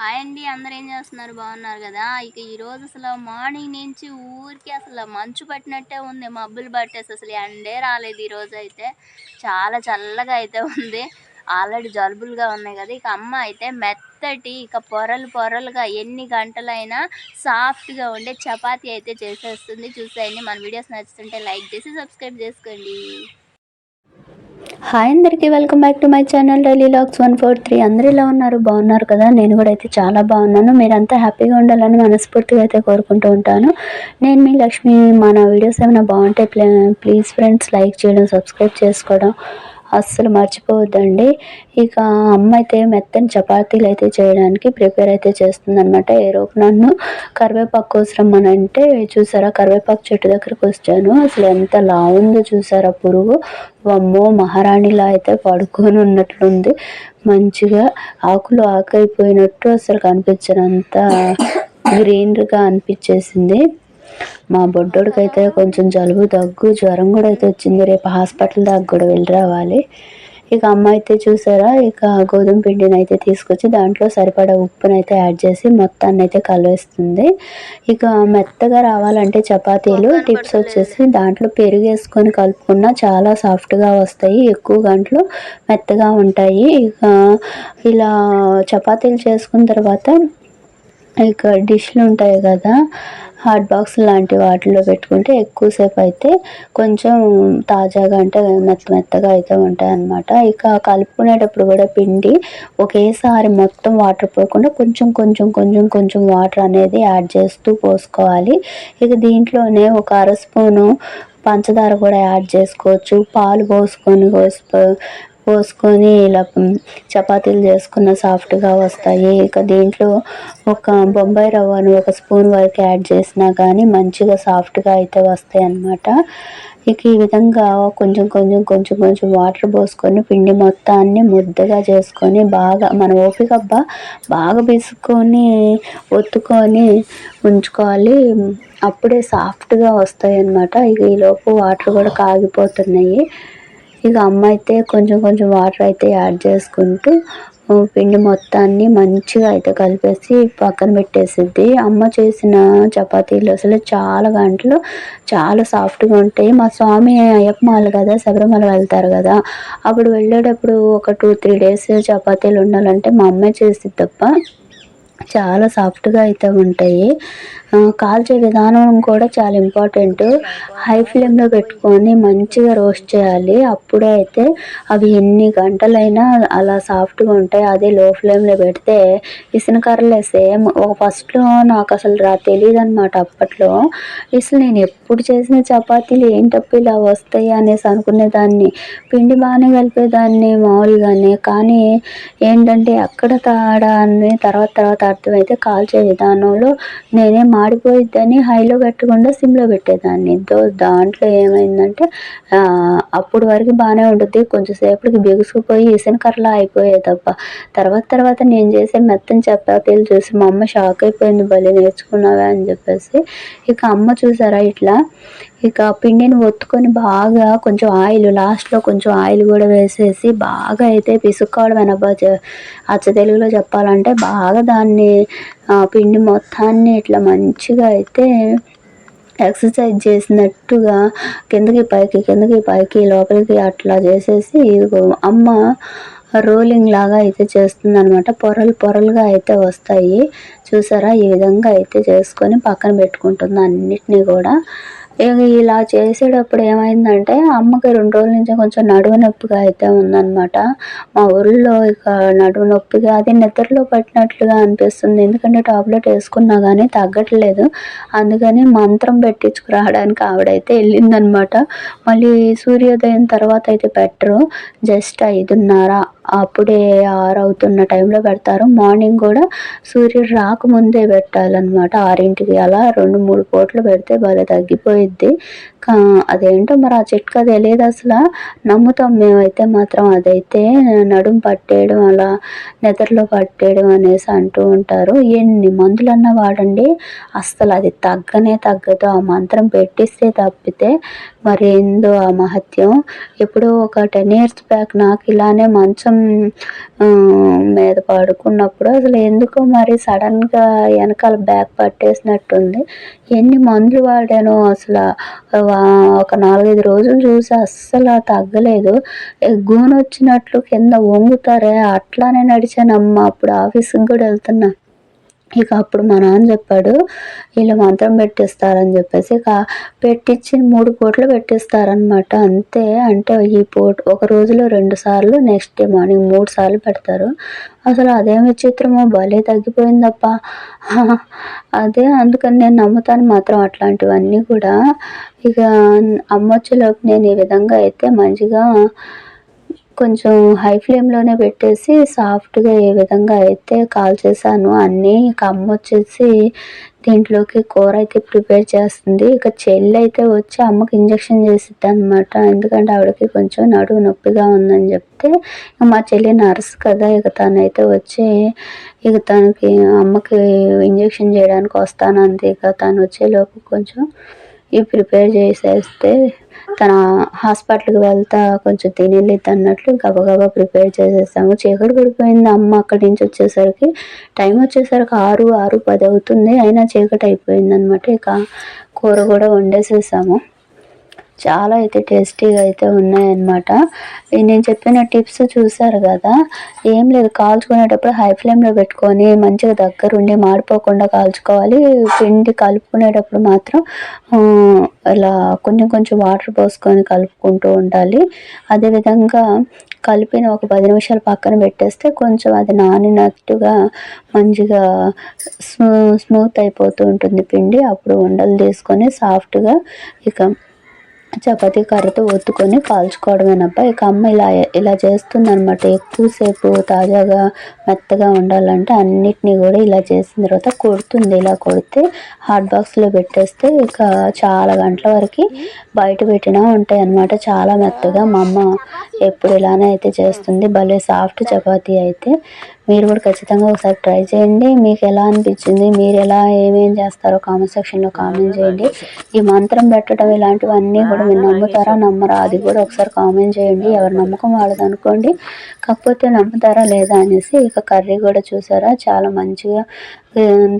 Hi అండి అందరు ఏం చేస్తున్నారు? బాగున్నారు కదా? ఇక ఈరోజు అసలు మార్నింగ్ నుంచి ఊరికి అసలు మంచు పట్టినట్టే ఉంది మబ్బులు పట్టేసి అసలు ఎండే రాలేదు ఈరోజు అయితే. చాలా చల్లగా అయితే ఉంది. ఆల్రెడీ జలుబులుగా ఉన్నాయి కదా ఇక అమ్మ అయితే మెత్తటి ఇక పొరలు పొరలుగా ఎన్ని గంటలైనా సాఫ్ట్గా ఉండే చపాతీ అయితే చేసేస్తుంది. చూసేయండి మన వీడియోస్ నచ్చుతుంటే లైక్ చేసి సబ్స్క్రైబ్ చేసుకోండి. హాయ్ అందరికీ welcome back to my channel daily logs one four three. అందరూ ఇలా ఉన్నారు? బాగున్నారు కదా? నేను కూడా అయితే చాలా బాగున్నాను. మీరంతా హ్యాపీగా ఉండాలని మనస్ఫూర్తిగా అయితే కోరుకుంటూ ఉంటాను. నేను మీ లక్ష్మి. మన వీడియోస్ ఏమైనా బాగుంటే ప్లీజ్ ఫ్రెండ్స్ లైక్ చేయడం సబ్స్క్రైబ్ చేసుకోవడం అస్సలు మర్చిపోవద్దండి. ఇక అమ్మ అయితే మెత్తని చపాతీలు అయితే చేయడానికి ప్రిపేర్ అయితే చేస్తుందనమాట ఏ రోజు నన్ను కరివేపాకు కోసరం అని అంటే చూసారా కరివేపాకు చెట్టు దగ్గరకు వచ్చాను. అసలు ఎంత లావుందో చూసారా పురుగు. అమ్మో మహారాణిలా అయితే పడుకొని ఉన్నట్లుంది మంచిగా ఆకులు ఆకైపోయినట్టు అసలు కనిపించినంత గ్రీన్గా అనిపించేసింది. మా బొడ్డోడికి అయితే కొంచెం జలుబు దగ్గు జ్వరం కూడా అయితే వచ్చింది. రేపు హాస్పిటల్ దాకా కూడా వెళ్ళి రావాలి. ఇక అమ్మ అయితే చూసారా? ఇక గోధుమ పిండిని అయితే తీసుకొచ్చి దాంట్లో సరిపడా ఉప్పుని అయితే యాడ్ చేసి మొత్తాన్ని అయితే కలివేస్తుంది. ఇక మెత్తగా రావాలంటే చపాతీలు టిప్స్ వచ్చేసి దాంట్లో పెరుగు వేసుకొని కలుపుకున్నా చాలా సాఫ్ట్గా వస్తాయి. ఎక్కువ గంటలు మెత్తగా ఉంటాయి. ఇక ఇలా చపాతీలు చేసుకున్న తర్వాత ఇక డిష్లు ఉంటాయి కదా హాట్ బాక్స్ లాంటి వాటిలో పెట్టుకుంటే ఎక్కువసేపు అయితే కొంచెం తాజాగా అంటే మెత్త మెత్తగా అయితే ఉంటాయి అన్నమాట. ఇక కలుపుకునేటప్పుడు కూడా పిండి ఒకేసారి మొత్తం వాటర్ పోకుండా కొంచెం కొంచెం కొంచెం కొంచెం వాటర్ అనేది యాడ్ చేస్తూ పోసుకోవాలి. ఇక దీంట్లోనే ఒక అర స్పూను పంచదార కూడా యాడ్ చేసుకోవచ్చు. పాలు పోసుకొని పోసుకో పోసుకొని ఇలా చపాతీలు చేసుకున్న సాఫ్ట్గా వస్తాయి. ఇక దీంట్లో ఒక బొంబాయి రవ్వను ఒక స్పూన్ వరకు యాడ్ చేసినా కానీ మంచిగా సాఫ్ట్గా అయితే వస్తాయి అన్నమాట. ఇక ఈ విధంగా కొంచెం కొంచెం కొంచెం కొంచెం వాటర్ పోసుకొని పిండి మొత్తాన్ని ముద్దగా చేసుకొని బాగా మన ఓపిక బాగా పిసుకొని ఒత్తుకొని ఉంచుకోవాలి. అప్పుడే సాఫ్ట్గా వస్తాయి అన్నమాట. ఇక ఈలోపు వాటర్ కూడా కాగిపోతున్నాయి. ఇక అమ్మ అయితే కొంచెం కొంచెం వాటర్ అయితే యాడ్ చేసుకుంటూ పిండి మొత్తాన్ని మంచిగా అయితే కలిపేసి పక్కన పెట్టేసిద్ది. అమ్మ చేసిన చపాతీలు అసలు చాలా గంటలు చాలా సాఫ్ట్గా ఉంటాయి. మా స్వామి అయ్యప్పమాలు కదా శబరిమల వెళ్తారు కదా. అప్పుడు వెళ్ళేటప్పుడు ఒక టూ త్రీ డేస్ చపాతీలు ఉండాలంటే మా అమ్మే చేసిద్ది తప్ప చాలా సాఫ్ట్గా అయితే ఉంటాయి. కాల్చే విధానం కూడా చాలా ఇంపార్టెంట్. హై ఫ్లేమ్లో పెట్టుకొని మంచిగా రోస్ట్ చేయాలి. అప్పుడే అయితే అవి ఎన్ని గంటలైనా అలా సాఫ్ట్గా ఉంటాయి. అదే లో ఫ్లేమ్లో పెడితే ఇసునకర్రలే సేమ్. ఒక ఫస్ట్లో నాకు అసలు రా తెలియదు అనమాట అప్పట్లో. అసలు నేను ఎప్పుడు చేసిన చపాతీలు ఏంటప్పు ఇలా వస్తాయి అనేసి అనుకునేదాన్ని. పిండి బాగానే కలిపేదాన్ని మామూలుగానే. కానీ ఏంటంటే ఎక్కడ తాడా అని తర్వాత తర్వాత అర్థమైతే కాల్చే విధానంలో నేనే మా మాడిపోయిద్దని హైలో పెట్టకుండా సిమ్లో పెట్టేదాన్ని. దో దాంట్లో ఏమైందంటే అప్పుడు వరకు బాగానే ఉంటుంది కొంచెంసేపటికి బిగుసుకుపోయి ఇసనకర్రలా అయిపోయే తప్ప. తర్వాత తర్వాత నేను చేసే మెత్తని చపాతీలు చూసి మా అమ్మ షాక్ అయిపోయింది. భలే నేర్చుకున్నావా అని చెప్పేసి. ఇక అమ్మ చూసారా ఇట్లా? ఇక పిండిని ఒత్తుకొని బాగా కొంచెం ఆయిల్ లాస్ట్లో కొంచెం ఆయిల్ కూడా వేసేసి బాగా అయితే పిసుక్కోవడం అనబ్బా అచ్చ తెలుగులో చెప్పాలంటే బాగా దాన్ని పిండి మొత్తాన్ని ఇట్లా మంచిగా అయితే ఎక్సర్సైజ్ చేసినట్టుగా కిందకి పైకి కిందకి పైకి లోపలికి అట్లా చేసేసి అమ్మ రోలింగ్ లాగా అయితే చేస్తుంది అనమాట పొరలు పొరలుగా అయితే వస్తాయి. చూసారా? ఈ విధంగా అయితే చేసుకొని పక్కన పెట్టుకుంటుంది అన్నిటినీ కూడా. ఇలా చేసేటప్పుడు ఏమైందంటే అమ్మకి రెండు రోజుల నుంచి కొంచెం నడుము నొప్పిగా అయితే ఉందన్నమాట. మా ఊళ్ళో ఇక నడుము నొప్పిగా అది నిద్రలో పట్టినట్లుగా అనిపిస్తుంది. ఎందుకంటే టాబ్లెట్ వేసుకున్నా కానీ తగ్గట్లేదు. అందుకని మంత్రం పెట్టించుకురావడానికి ఆవిడైతే వెళ్ళిందనమాట మళ్ళీ సూర్యోదయం తర్వాత అయితే పెట్టరు జస్ట్ ఐదున్నర అప్పుడే ఆరు అవుతున్న టైంలో పెడతారు. మార్నింగ్ కూడా సూర్యుడు రాకముందే పెట్టాలన్నమాట ఆరింటికి. అలా రెండు మూడు పూటలు పెడితే భలే తగ్గిపోయింది కా అదేంటో మరి ఆ చిట్కా తెలియదు అసలు. నమ్ముతాం మేమైతే మాత్రం అదైతే నడుం పట్టేయడం అలా నిద్రలో పట్టేయడం అనేసి అంటూ ఉంటారు. ఎన్ని మందులన్నా వాడండి. అస్సలు అది తగ్గనే తగ్గదు. ఆ మంత్రం పెట్టిస్తే తప్పితే మరి ఏందో ఆ మహత్యం. ఎప్పుడో ఒక టెన్ ఇయర్స్ బ్యాక్ నాకు ఇలానే మంచం మీద పడుకున్నప్పుడు అసలు ఎందుకో మరి సడన్గా వెనకాల బ్యాక్ పట్టేసినట్టుంది. ఎన్ని మందులు వాడానో అసలు ఒక నాలుగైదు రోజులు చూసి అస్సలు తగ్గలేదు. గూను వచ్చినట్లు కింద వంగుతారే అట్లానే నడిచానమ్మా అప్పుడు ఆఫీస్కి కూడా వెళ్తున్నా. ఇక అప్పుడు మా నాన్న చెప్పాడు వీళ్ళు మంత్రం పెట్టిస్తారని చెప్పేసి ఇక పెట్టించి మూడు పూటలు పెట్టిస్తారనమాట అంతే. అంటే ఈ పూట ఒక రోజులో రెండు సార్లు నెక్స్ట్ డే మార్నింగ్ మూడు సార్లు పెడతారు. అసలు అదేం విచిత్రమో భలే తగ్గిపోయిందప్ప. అదే అందుకని నేను నమ్ముతాను మాత్రం అట్లాంటివన్నీ కూడా. ఇక అమ్మొచ్చేలోపు నేను ఈ విధంగా అయితే మంచిగా కొంచెం హై ఫ్లేమ్లోనే పెట్టేసి సాఫ్ట్గా ఏ విధంగా అయితే కాల్ చేశాను అన్నీ ఇక అమ్మ వచ్చేసి దీంట్లోకి కూర అయితే ప్రిపేర్ చేస్తుంది. ఇక చెల్లి అయితే వచ్చి అమ్మకి ఇంజెక్షన్ చేసిద్ది అనమాట ఎందుకంటే ఆవిడకి కొంచెం నడువు నొప్పిగా ఉందని చెప్తే మా చెల్లి నర్స్ కదా. ఇక తనైతే వచ్చి ఇక తనకి అమ్మకి ఇంజెక్షన్ చేయడానికి వస్తానంది. ఇక తను వచ్చేలోపు కొంచెం ఇవి ప్రిపేర్ చేసేస్తే తన హాస్పిటల్కి వెళ్తా కొంచెం తినేళ్ళిద్ది అన్నట్లు గబగబా ప్రిపేర్ చేసేసాము. చీకటి పడిపోయింది. అమ్మ అక్కడి నుంచి వచ్చేసరికి టైం వచ్చేసరికి ఆరు ఆరు పది అవుతుంది. అయినా చీకటి అయిపోయింది అనమాట ఇక కూర కూడా వండేసేసాము. చాలా అయితే టేస్టీగా అయితే ఉన్నాయన్నమాట. నేను చెప్పిన టిప్స్ చూసారు కదా? ఏం లేదు కాల్చుకునేటప్పుడు హై ఫ్లేమ్లో పెట్టుకొని మంచిగా దగ్గరుండి మాడిపోకుండా కాల్చుకోవాలి. పిండి కలుపుకునేటప్పుడు మాత్రం ఇలా కొంచెం కొంచెం వాటర్ పోసుకొని కలుపుకుంటూ ఉండాలి. అదేవిధంగా కలిపిన ఒక పది నిమిషాలు పక్కన పెట్టేస్తే కొంచెం అది నానినట్టుగా మంచిగా స్మూ స్మూత్ అయిపోతూ ఉంటుంది పిండి. అప్పుడు ఉండలు తీసుకొని సాఫ్ట్గా ఇక చపాతీ కర్రతో ఒత్తుకొని కాల్చుకోవడమేనప్ప ఇక అమ్మ ఇలా ఇలా చేస్తుందన్నమాట. ఎక్కువసేపు తాజాగా మెత్తగా ఉండాలంటే అన్నిటినీ కూడా ఇలా చేసిన తర్వాత కొడుతుంది. ఇలా కొడితే హాట్ బాక్స్లో పెట్టేస్తే ఇక చాలా గంటల వరకు బయట పెట్టినా ఉంటాయి అన్నమాట చాలా మెత్తగా మా అమ్మ ఎప్పుడు ఇలానే అయితే చేస్తుంది. భలే సాఫ్ట్ చపాతీ అయితే. మీరు కూడా ఖచ్చితంగా ఒకసారి ట్రై చేయండి. మీకు ఎలా అనిపించింది? మీరు ఎలా ఏమేం చేస్తారో కామెంట్ సెక్షన్లో కామెంట్ చేయండి. ఈ మంత్రం పెట్టడం ఇలాంటివన్నీ కూడా మీరు నమ్ముతారా? నమ్మరా? అది కూడా ఒకసారి కామెంట్ చేయండి. ఎవరి నమ్మకం వాళ్ళది అనుకోండి. కాకపోతే నమ్ముతారా లేదా అనేసి ఇక కర్రీ కూడా చూసారా? చాలా మంచిగా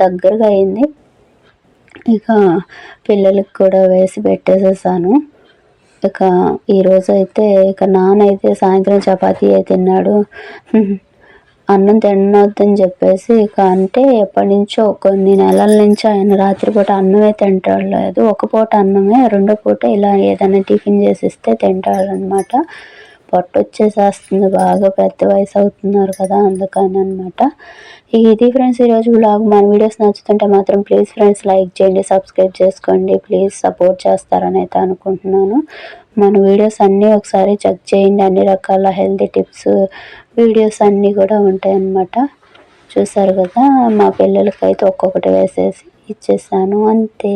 దగ్గరగా అయింది. ఇక పిల్లలకి కూడా వేసి పెట్టేసేసాను. ఇక ఈరోజు అయితే ఇక నాన్న అయితే సాయంత్రం చపాతీ అయితే తిన్నాడు. అన్నం తినొద్దని చెప్పేసి ఇక అంటే ఎప్పటి నుంచో కొన్ని నెలల నుంచి ఆయన రాత్రిపూట అన్నమే తింటాడు లేదు. ఒక పూట అన్నమే రెండో పూట ఇలా ఏదైనా టిఫిన్ చేసి ఇస్తే తింటాడు అనమాట పొట్ట వచ్చేసేస్తుంది బాగా పెద్ద వయసు అవుతున్నారు కదా అందుకని అనమాట ఇది ఫ్రెండ్స్ ఈరోజు బ్లాగ్ మన వీడియోస్ నచ్చుతుంటే మాత్రం ప్లీజ్ ఫ్రెండ్స్ లైక్ చేయండి సబ్స్క్రైబ్ చేసుకోండి. ప్లీజ్ సపోర్ట్ చేస్తారని అయితే అనుకుంటున్నాను. మన వీడియోస్ అన్నీ ఒకసారి చెక్ చేయండి. అన్ని రకాల హెల్తీ టిప్స్ వీడియోస్ అన్నీ కూడా ఉంటాయి అన్నమాట చూసారు కదా మా పిల్లలకైతే ఒక్కొక్కటి వేసేసి ఇచ్చేసాను. అంతే.